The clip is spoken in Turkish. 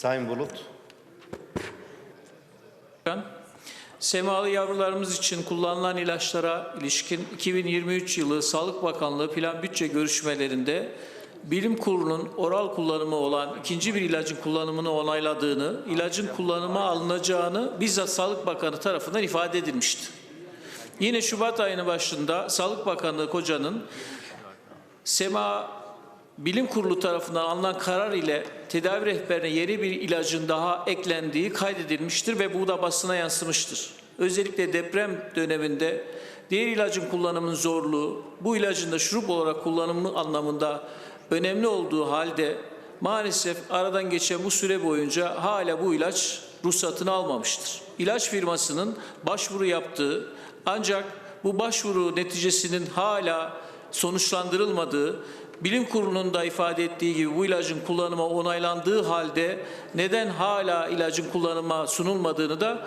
Sayın Bulut. Semalı yavrularımız için kullanılan ilaçlara ilişkin 2023 yılı Sağlık Bakanlığı plan bütçe görüşmelerinde Bilim Kurulu'nun oral kullanımı olan ikinci bir ilacın kullanımını onayladığını, ilacın kullanıma alınacağını bizzat Sağlık Bakanı tarafından ifade edilmişti. Yine Şubat ayının başında Sağlık Bakanlığı Koca'nın Sema Bilim Kurulu tarafından alınan karar ile tedavi rehberine yeni bir ilacın daha eklendiği kaydedilmiştir ve bu da basına yansımıştır. Özellikle deprem döneminde diğer ilacın kullanımının zorluğu, bu ilacın da şurup olarak kullanımı anlamında önemli olduğu halde maalesef aradan geçen bu süre boyunca hala bu ilaç ruhsatını almamıştır. İlaç firmasının başvuru yaptığı ancak bu başvuru neticesinin hala sonuçlandırılmadığı, bilim kurulunun da ifade ettiği gibi bu ilacın kullanıma onaylandığı halde neden hala ilacın kullanıma sunulmadığını da